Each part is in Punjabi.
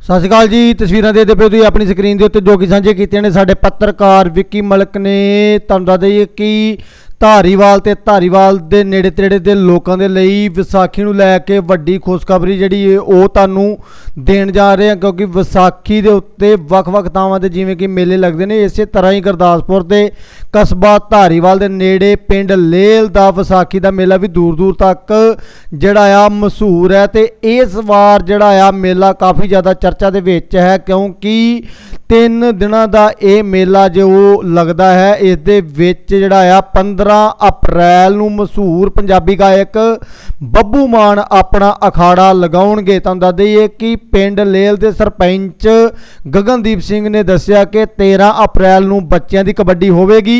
ਸਤਿ ਸ਼੍ਰੀ ਅਕਾਲ ਜੀ, ਤਸਵੀਰਾਂ ਦੇਖਦੇ ਪਏ ਹੋ ਤੁਸੀਂ ਆਪਣੀ ਸਕਰੀਨ ਦੇ ਉੱਤੇ ਜੋ ਕਿ ਸਾਂਝੇ ਕੀਤੀਆਂ ਨੇ ਸਾਡੇ ਪੱਤਰਕਾਰ ਵਿੱਕੀ ਮਲਕ ਨੇ। ਤੁਹਾਨੂੰ ਦੱਸ ਦਈਏ ਕਿ ਧਾਰੀਵਾਲ ਤੇ ਧਾਰੀਵਾਲ ਦੇ ਨੇੜੇ ਤੇੜੇ ਦੇ ਲੋਕਾਂ ਦੇ ਲਈ ਵਿਸਾਖੀ ਨੂੰ ਲੈ ਕੇ ਵੱਡੀ ਖੁਸ਼ਖਬਰੀ ਜਿਹੜੀ ਹੈ ਉਹ ਤੁਹਾਨੂੰ ਦੇਣ ਜਾ ਰਹੇ ਹਾਂ ਕਿਉਂਕਿ ਵਿਸਾਖੀ ਦੇ ਉੱਤੇ ਵੱਖ-ਵੱਖ ਥਾਵਾਂ ਤੇ ਜਿਵੇਂ ਕਿ ਮੇਲੇ ਲੱਗਦੇ ਨੇ, ਇਸੇ ਤਰ੍ਹਾਂ ਹੀ ਗੁਰਦਾਸਪੁਰ ਦੇ ਕਸਬਾ ਧਾਰੀਵਾਲ ਦੇ ਨੇੜੇ ਪਿੰਡ ਲੇਲ ਦਾ ਵਿਸਾਖੀ ਦਾ ਮੇਲਾ ਵੀ ਦੂਰ-ਦੂਰ ਤੱਕ ਜਿਹੜਾ ਆ ਮਸ਼ਹੂਰ ਹੈ ਤੇ ਇਸ ਵਾਰ ਜਿਹੜਾ ਆ ਮੇਲਾ ਕਾਫੀ ਜ਼ਿਆਦਾ ਚਰਚਾ ਦੇ ਵਿੱਚ ਹੈ ਕਿਉਂਕਿ ਤਿੰਨ ਦਿਨਾਂ ਦਾ ਇਹ ਮੇਲਾ ਜੋ ਲੱਗਦਾ ਹੈ, ਇਸ ਦੇ ਵਿੱਚ ਜਿਹੜਾ ਆ 15 ਅਪ੍ਰੈਲ ਨੂੰ ਮਸ਼ਹੂਰ ਪੰਜਾਬੀ ਗਾਇਕ ਬੱਬੂ ਮਾਨ ਆਪਣਾ ਅਖਾੜਾ ਲਗਾਉਣਗੇ। ਤੁਹਾਨੂੰ ਦੱਸ ਦਈਏ ਕਿ ਪਿੰਡ ਲੇਲ ਦੇ ਸਰਪੰਚ ਗਗਨਦੀਪ ਸਿੰਘ ਨੇ ਦੱਸਿਆ ਕਿ 13 ਅਪ੍ਰੈਲ ਨੂੰ ਬੱਚਿਆਂ ਦੀ ਕਬੱਡੀ ਹੋਵੇਗੀ।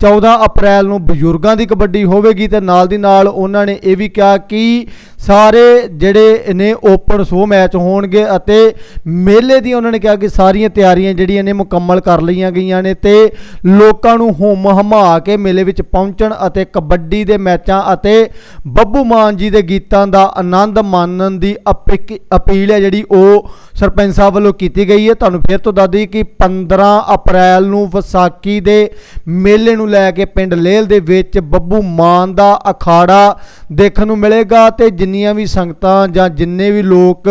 14 ਅਪ੍ਰੈਲ ਨੂੰ ਬਜ਼ੁਰਗਾਂ ਦੀ ਕਬੱਡੀ ਹੋਵੇਗੀ ਤੇ ਨਾਲ ਦੀ ਨਾਲ ਉਹਨਾਂ ਨੇ ਇਹ ਵੀ ਕਿਹਾ ਕਿ ਸਾਰੇ ਜਿਹੜੇ ਨੇ ਓਪਨ ਸੋ ਮੈਚ ਹੋਣਗੇ ਅਤੇ ਮੇਲੇ ਦੀ ਉਹਨਾਂ ਨੇ ਕਿਹਾ ਕਿ ਸਾਰੀਆਂ ਤਿਆਰੀਆਂ ਜਿਹੜੀਆਂ ਨੇ ਮੁਕੰਮਲ ਕਰ ਲਈਆਂ ਗਈਆਂ ਨੇ ਤੇ ਲੋਕਾਂ ਨੂੰ ਹੁਮ ਹਮਾ ਕੇ ਮੇਲੇ ਵਿੱਚ ਪਹੁੰਚਣ ਅਤੇ ਕਬੱਡੀ ਦੇ ਮੈਚਾਂ ਅਤੇ ਬੱਬੂ ਮਾਨ ਜੀ ਦੇ ਗੀਤਾਂ ਦਾ ਆਨੰਦ ਮਾਣਨ ਦੀ ਅਪਿਕ- ਅਪੀਲ ਹੈ ਜਿਹੜੀ ਉਹ ਸਰਪੰਚ ਸਾਹਿਬ ਵੱਲੋਂ ਕੀਤੀ ਗਈ ਹੈ। ਤੁਹਾਨੂੰ ਫਿਰ ਤੋਂ ਦੱਸ ਦਈਏ ਕਿ 15 ਅਪ੍ਰੈਲ ਨੂੰ ਵਿਸਾਖੀ ਦੇ ਮੇਲੇ ਨੂੰ ਲੈ ਕੇ ਪਿੰਡ ਲੇਲ ਦੇ ਵਿੱਚ ਬੱਬੂ ਮਾਨ ਦਾ ਅਖਾੜਾ ਦੇਖਣ ਨੂੰ ਮਿਲੇਗਾ ਤੇ ਜਿੰਨੀਆਂ ਵੀ ਸੰਗਤਾਂ ਜਾਂ ਜਿੰਨੇ ਵੀ ਲੋਕ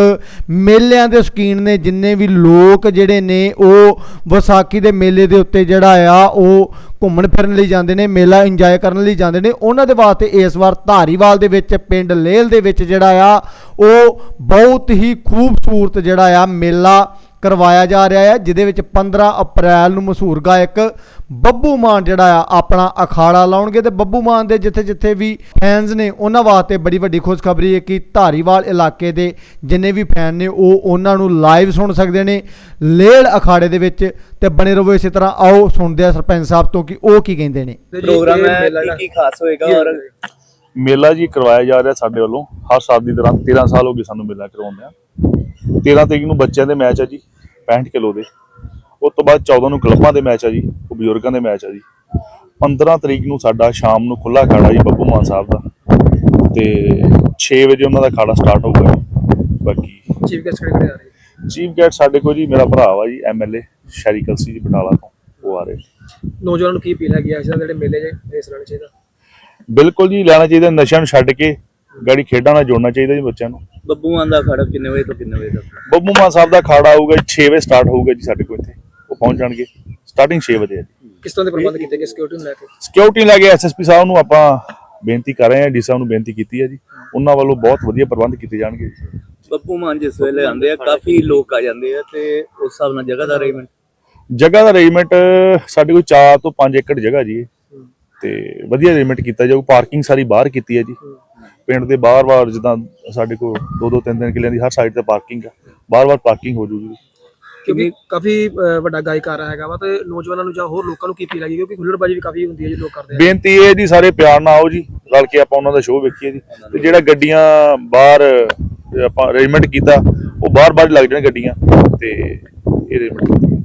ਮੇਲਿਆਂ ਦੇ ਸ਼ੌਕੀਨ ਨੇ, ਜਿੰਨੇ ਵੀ ਲੋਕ ਜਿਹੜੇ ਨੇ, ਉਹ ਵਿਸਾਖੀ ਦੇ ਮੇਲੇ ਦੇ ਉੱਤੇ ਜਿਹੜਾ ਆ, ਉਹ ਘੁੰਮਣ ਫਿਰਨ ਲਈ ਜਾਂਦੇ ਨੇ, ਮੇਲਾ ਇੰਜੋਏ ਕਰਨ ਲਈ ਜਾਂਦੇ ਨੇ। ਉਹਨਾਂ ਦੇ ਵਾਸਤੇ ਇਸ ਵਾਰ ਧਾਰੀਵਾਲ ਦੇ ਵਿੱਚ, ਪਿੰਡ ਲੇਲ ਦੇ ਵਿੱਚ ਜਿਹੜਾ ਆ, ਉਹ ਬਹੁਤ ਹੀ ਖੂਬਸੂਰਤ ਜਿਹੜਾ ਆ ਮੇਲਾ ਕਰਵਾਇਆ ਜਾ ਰਿਹਾ ਹੈ ਜਿਹਦੇ ਵਿੱਚ 15 ਅਪ੍ਰੈਲ ਨੂੰ ਮਸ਼ਹੂਰ ਗਾਇਕ ਬੱਬੂ ਮਾਨ ਜਿਹੜਾ ਆ ਆਪਣਾ ਅਖਾੜਾ ਲਾਉਣਗੇ ਤੇ ਬੱਬੂ ਮਾਨ ਦੇ ਜਿੱਥੇ ਜਿੱਥੇ ਵੀ ਫੈਨਸ ਨੇ ਉਹਨਾਂ ਵਾਸਤੇ ਬੜੀ ਵੱਡੀ ਖੁਸ਼ਖਬਰੀ ਹੈ ਕਿ ਧਾਰੀਵਾਲ ਇਲਾਕੇ ਦੇ ਜਿੰਨੇ ਵੀ ਫੈਨ ਨੇ ਉਹ ਉਹਨਾਂ ਨੂੰ ਲਾਈਵ ਸੁਣ ਸਕਦੇ ਨੇ ਲੇਲ ਅਖਾੜੇ ਦੇ ਵਿੱਚ ਤੇ ਬਣੇ ਰਹੋ ਇਸੇ ਤਰ੍ਹਾਂ। ਆਓ ਸੁਣਦੇ ਆ ਸਰਪੰਚ ਸਾਹਿਬ ਤੋਂ ਕਿ ਉਹ ਕੀ ਕਹਿੰਦੇ ਨੇ। ਪ੍ਰੋਗਰਾਮ ਹੈ ਕੀ ਕੀ ਖਾਸ ਹੋਏਗਾ ਔਰ? ਮੇਲਾ ਜੀ ਕਰਵਾਇਆ ਜਾ ਰਿਹਾ ਸਾਡੇ ਵੱਲੋਂ। ਹਰ ਸਾਲ ਦੀ ਤਰ੍ਹਾਂ 13 ਸਾਲ ਹੋ ਗਏ ਸਾਨੂੰ ਮੇਲਾ ਕਰਵਾਉਂਦੇ ਆ 13 ਤਰੀਕ ਨੂੰ ਬੱਚਿਆਂ ਦੇ ਮੈਚ ਆ ਜੀ 65 ਕਿਲੋ ਦੇ। ਉਸ ਤੋਂ ਬਾਅਦ 14 ਨੂੰ ਕਲੱਬਾਂ ਦੇ ਮੈਚ ਆ ਜੀ ਉਹ ਬਜ਼ੁਰਗਾਂ ਦੇ ਮੈਚ ਆ ਜੀ। 15 ਤਰੀਕ ਨੂੰ ਸਾਡਾ ਸ਼ਾਮ ਨੂੰ ਖੁੱਲਾ ਅਖਾੜਾ ਜੀ ਬੱਬੂ ਮਾਨ ਸਾਹਿਬ ਦਾ। ਤੇ 6 ਵਜੇ ਉਹਨਾਂ ਦਾ ਅਖਾੜਾ ਸਟਾਰਟ ਹੋਊਗਾ ਜੀ। ਬਾਕੀ ਚੀਫ ਗੈਸਟ ਕਿਹੜੇ ਕਿਹੜੇ ਆ ਰਹੇ? ਚੀਫ ਗੈਸਟ ਸਾਡੇ ਕੋਲ ਜੀ ਮੇਰਾ ਭਰਾ ਵਾ ਜੀ ਐਮਐਲਏ ਸ਼ੈਰੀ ਕਲਸੀ ਜੀ ਬਟਾਲਾ ਤੋਂ ਉਹ ਆ ਰਹੇ। ਨੌਜਵਾਨਾਂ ਨੂੰ ਕੀ ਅਪੀਲ ਹੈਗੀ ਆ ਜਿਹੜੇ ਮੇਲੇ 'ਚ ਹਿੱਸਾ ਲੈਣਾ ਚਾਹੀਦਾ ਬਿਲਕੁਲ ਜੀ ਲੈਣਾ ਚਾਹੀਦਾ ਨਸ਼ਿਆਂ ਨੂੰ ਛੱਡ ਕੇ। ਗਾੜੀ ਖੇਡਾਂ ਨਾਲ ਜੋੜਨਾ ਚਾਹੀਦਾ ਜੀ ਬੱਚਿਆਂ ਨੂੰ। ਬੱਬੂ ਮਾਨ ਦਾ ਅਖਾੜਾ ਕਿੰਨੇ ਵਜੇ ਤੋਂ ਕਿੰਨੇ ਵਜੇ ਤੱਕ? ਬੱਬੂ ਮਾਨ ਸਾਹਿਬ ਦਾ ਖਾੜਾ ਆਊਗਾ 6 ਵਜੇ ਸਟਾਰਟ ਹੋਊਗਾ ਜੀ ਸਾਡੇ ਕੋਲ ਇੱਥੇ। ਉਹ ਪਹੁੰਚ ਜਾਣਗੇ। ਸਟਾਰਟਿੰਗ 6 ਵਜੇ ਹੈ ਜੀ। ਕਿਸ ਤਰ੍ਹਾਂ ਦੇ ਪ੍ਰਬੰਧ ਕੀਤੇ ਗਏ ਸਿਕਿਉਰਿਟੀ ਨੂੰ ਲੈ ਕੇ? ਸਿਕਿਉਰਿਟੀ ਲੈ ਕੇ ਐਸਐਸਪੀ ਸਾਹਿਬ ਨੂੰ ਆਪਾਂ ਬੇਨਤੀ ਕਰ ਰਹੇ ਹਾਂ ਡੀ ਸਾਹਿਬ ਨੂੰ ਬੇਨਤੀ ਕੀਤੀ ਹੈ ਜੀ। ਉਹਨਾਂ ਵੱਲੋਂ ਬਹੁਤ ਵਧੀਆ ਪ੍ਰਬੰਧ ਕੀਤੇ ਜਾਣਗੇ ਜੀ। ਬੱਬੂ ਮਾਨ ਜਿਸ ਵੇਲੇ ਆਉਂਦੇ ਆ ਕਾਫੀ ਲੋਕ ਆ ਜਾਂਦੇ ਆ ਤੇ ਉਸ ਹਿਸਾਬ ਨਾਲ ਜਗ੍ਹਾ ਦਾ ਅਰੇਂਜਮੈਂਟ ਜਗ੍ਹਾ ਦਾ ਅਰੇਂਜਮੈਂਟ ਸਾਡੇ ਕੋਲ 4 ਤੋਂ 5 ਏਕੜ ਜਗ੍ਹਾ ਜੀ। ਤੇ ਵਧੀਆ ਅਰੇਂਜਮੈਂਟ ਕੀਤਾ ਜਾਊ ਪਾਰਕਿੰਗ ਸਾਰੀ ਬਾਹਰ ਕੀਤੀ ਹੈ ਜੀ। ਪਿੰਡ ਦੇ ਬਾਹਰ-ਬਾਹਰ ਜਿੱਦਾਂ ਸਾਡੇ ਕੋਲ 2-2 3-3 ਕਿੱਲਿਆਂ ਦੀ ਹਰ ਸਾਈਡ ਤੇ ਪਾਰਕਿੰਗ ਆ ਬਾਹਰ-ਬਾਹਰ ਪਾਰਕਿੰਗ ਹੋ ਜੂਗੀ। ਕਿਉਂਕਿ ਕਾਫੀ ਵੱਡਾ ਗਾਇਕਾਰ ਹੈਗਾ ਵਾ ਤੇ ਨੌਜਵਾਨਾਂ ਨੂੰ ਜਾਂ ਹੋਰ ਲੋਕਾਂ ਨੂੰ ਕੀ ਅਪੀਲ ਹੈਗੀ ਕਿਉਂਕਿ ਹੁੱਲੜਬਾਜੀ ਵੀ ਕਾਫੀ ਹੁੰਦੀ ਹੈ ਜੀ ਲੋਕ ਕਰਦੇ ਆ। ਬੇਨਤੀ ਇਹ ਜੀ ਸਾਰੇ ਪਿਆਰ ਨਾਲ ਆਓ ਜੀ ਰਲ ਕੇ ਆਪਾਂ ਉਹਨਾਂ ਦਾ ਸ਼ੋਅ ਵੇਖੀਏ ਜੀ। ਤੇ ਜਿਹੜਾ ਗੱਡੀਆਂ ਬਾਹਰ ਆਪਾਂ ਅਰੇਂਜਮੈਂਟ ਕੀਤਾ ਉਹ ਬਾਹਰ ਬਾਹਰ ਲੱਗ ਜਾਣ ਗੱਡੀਆਂ ਤੇ ਇਹ ਅਰੇਂਜਮੈਂਟ